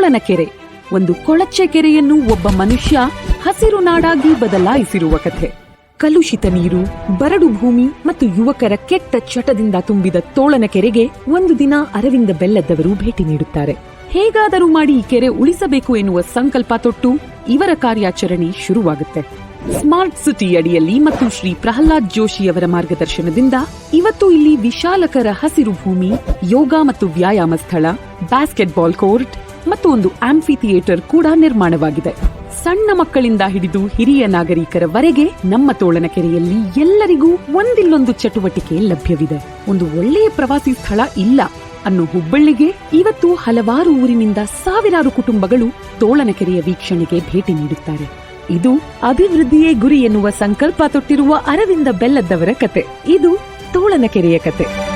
ತೋಳನಕೆರೆ ಒಂದು ಕೊಳಚೆ ಕೆರೆಯನ್ನು ಒಬ್ಬ ಮನುಷ್ಯ ಹಸಿರು ನಾಡಾಗಿ ಬದಲಾಯಿಸಿರುವ ಕಥೆ. ಕಲುಷಿತ ನೀರು, ಬರಡು ಭೂಮಿ ಮತ್ತು ಯುವಕರ ಕೆಟ್ಟ ಚಟದಿಂದ ತುಂಬಿದ ತೋಳನ ಕೆರೆಗೆ ಒಂದು ದಿನ ಅರವಿಂದ ಬೆಲ್ಲದವರು ಭೇಟಿ ನೀಡುತ್ತಾರೆ. ಹೇಗಾದರೂ ಮಾಡಿ ಈ ಕೆರೆ ಉಳಿಸಬೇಕು ಎನ್ನುವ ಸಂಕಲ್ಪ ತೊಟ್ಟು ಇವರ ಕಾರ್ಯಾಚರಣೆ ಶುರುವಾಗುತ್ತೆ. ಸ್ಮಾರ್ಟ್ ಸಿಟಿ ಅಡಿಯಲ್ಲಿ ಮತ್ತು ಶ್ರೀ ಪ್ರಹ್ಲಾದ್ ಜೋಶಿ ಅವರ ಮಾರ್ಗದರ್ಶನದಿಂದ ಇವತ್ತು ಇಲ್ಲಿ ವಿಶಾಲಕರ ಹಸಿರು ಭೂಮಿ, ಯೋಗ ಮತ್ತು ವ್ಯಾಯಾಮ ಸ್ಥಳ ಬ್ಯಾಸ್ಕೆಟ್ಬಾಲ್ ಕೋರ್ಟ್ ಮತ್ತು ಒಂದು ಆಂಫಿ ಥಿಯೇಟರ್ ಕೂಡ ನಿರ್ಮಾಣವಾಗಿದೆ. ಸಣ್ಣ ಮಕ್ಕಳಿಂದ ಹಿಡಿದು ಹಿರಿಯ ನಾಗರಿಕರವರೆಗೆ ನಮ್ಮ ತೋಳನ ಕೆರೆಯಲ್ಲಿ ಎಲ್ಲರಿಗೂ ಒಂದಿಲ್ಲೊಂದು ಚಟುವಟಿಕೆ ಲಭ್ಯವಿದೆ. ಒಂದು ಒಳ್ಳೆಯ ಪ್ರವಾಸಿ ಸ್ಥಳ ಇಲ್ಲ. ಅನ್ನೋ ಹುಬ್ಬಳ್ಳಿಗೆ ಇವತ್ತು ಹಲವಾರು ಊರಿನಿಂದ ಸಾವಿರಾರು ಕುಟುಂಬಗಳು ತೋಳನಕೆರೆಯ ವೀಕ್ಷಣೆಗೆ ಭೇಟಿ ನೀಡುತ್ತಾರೆ. ಇದು ಅಭಿವೃದ್ಧಿಯೇ ಗುರಿ ಎನ್ನುವ ಸಂಕಲ್ಪ ತೊಟ್ಟಿರುವ ಅರವಿಂದ ಬೆಲ್ಲದ್ದವರ ಕತೆ. ಇದು ತೋಳನಕೆರೆಯ ಕತೆ.